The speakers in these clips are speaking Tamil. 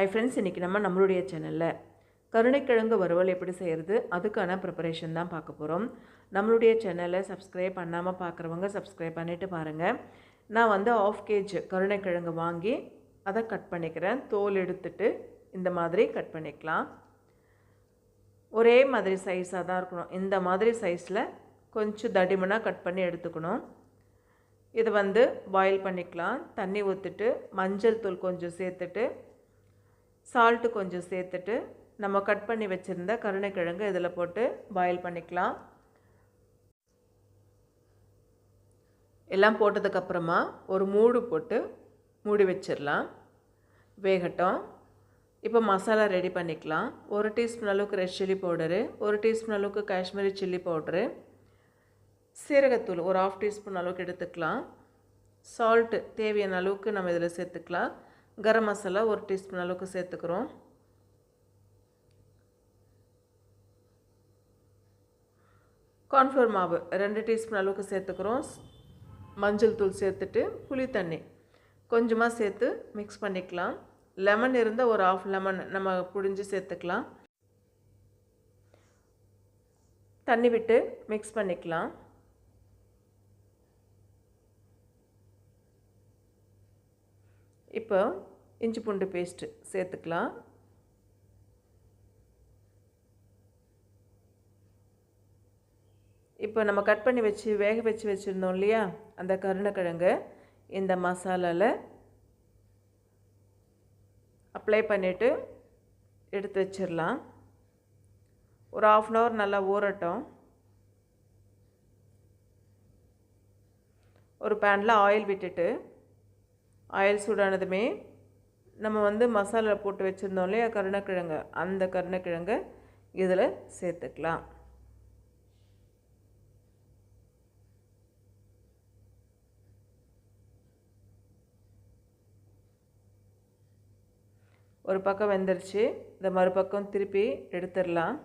ஐ ஃப்ரெண்ட்ஸ் இன்றைக்கி நம்ம நம்மளுடைய சேனலில் கருணைக்கிழங்கு வறுவல் எப்படி செய்கிறது அதுக்கான ப்ரிப்பரேஷன் தான் பார்க்க போகிறோம் நம்மளுடைய சேனலை சப்ஸ்கிரைப் பண்ணாமல் பார்க்குறவங்க சப்ஸ்கிரைப் பண்ணிவிட்டு பாருங்கள் நான் வந்து ஆஃப் கேஜ் கருணைக்கிழங்கு வாங்கி அதை கட் பண்ணிக்கிறேன். தோல் எடுத்துட்டு இந்த மாதிரி கட் பண்ணிக்கலாம். ஒரே மாதிரி சைஸாக தான் இருக்கணும். இந்த மாதிரி சைஸில் கொஞ்சம் தடிமனாக கட் பண்ணி எடுத்துக்கணும். இது வந்து பாயில் பண்ணிக்கலாம். தண்ணி ஊற்றிட்டு மஞ்சள் தூள் கொஞ்சம் சேர்த்துட்டு சால்ட்டு கொஞ்சம் சேர்த்துட்டு நம்ம கட் பண்ணி வச்சுருந்த கருணைக்கிழங்கு இதில் போட்டு பாயில் பண்ணிக்கலாம். எல்லாம் போட்டதுக்கப்புறமா ஒரு மூடு போட்டு மூடி வச்சிடலாம் வேகட்டும். இப்போ மசாலா ரெடி பண்ணிக்கலாம். ஒரு டீஸ்பூன் அளவுக்கு ரெட் சில்லி பவுடரு ஒரு டீஸ்பூன் அளவுக்கு காஷ்மீரி சில்லி பவுடரு சீரகத்தூள் ஒரு ஆஃப் டீஸ்பூன் அளவுக்கு எடுத்துக்கலாம். சால்ட்டு தேவையான அளவுக்கு நம்ம இதில் சேர்த்துக்கலாம். கரம் மசாலா ஒரு டீஸ்பூன் அளவுக்கு சேர்த்துக்கிறோம். கார்ன்ஃப்ளவர் மாவு ரெண்டு டீஸ்பூன் அளவுக்கு சேர்த்துக்கிறோம். மஞ்சள் தூள் சேர்த்துட்டு புளி தண்ணி கொஞ்சமாக சேர்த்து மிக்ஸ் பண்ணிக்கலாம். லெமன் இருந்தால் ஒரு ஆஃப் லெமன் நம்ம புழிஞ்சு சேர்த்துக்கலாம். தண்ணி விட்டு மிக்ஸ் பண்ணிக்கலாம். இப்போ இஞ்சி பூண்டு பேஸ்ட்டு சேர்த்துக்கலாம். இப்போ நம்ம கட் பண்ணி வச்சு வேக வச்சு வச்சுருந்தோம் இல்லையா? அந்த கருணக்கிழங்கு இந்த மசாலாவில் அப்ளை பண்ணிவிட்டு எடுத்து வச்சிடலாம் ஒரு ஆஃப் அன் ஹவர் நல்லா ஊறட்டும். ஒரு பேனில் ஆயில் விட்டுட்டு ஆயில் சூடானதுமே நம்ம வந்து மசாலா போட்டு வச்சுருந்தோம் இல்லையா? கருணக்கிழங்கு. அந்த கருணைக்கிழங்கை இதில் சேர்த்துக்கலாம். ஒரு பக்கம் வெந்துருச்சு. இந்த மறுபக்கம் திருப்பி எடுத்துடலாம்.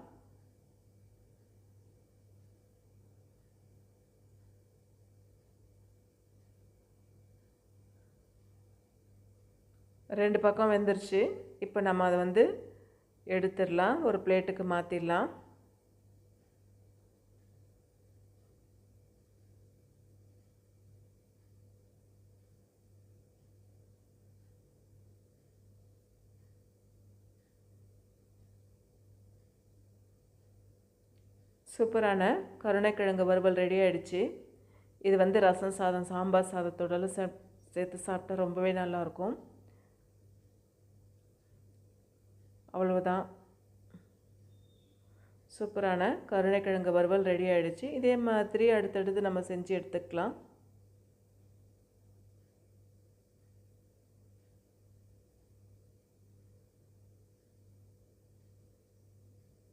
ரெண்டு பக்கம் வெந்துருச்சு. இப்போ நம்ம அதை வந்து எடுத்துடலாம். ஒரு பிளேட்டுக்கு மாற்றிடலாம் சூப்பரான கருணைக்கிழங்கு வறுவல் ரெடி ஆகிடுச்சு இது வந்து ரசம் சாதம் சாம்பார் சாதத்தோடலாம் சே சேர்த்து சாப்பிட்டா ரொம்பவே நல்லாயிருக்கும் அவ்வளவுதான். சூப்பரான கருணைக்கிழங்கு வறுவல் ரெடி ஆகிடுச்சு இதே மாதிரி அடுத்தடுத்து நம்ம செஞ்சு எடுத்துக்கலாம்.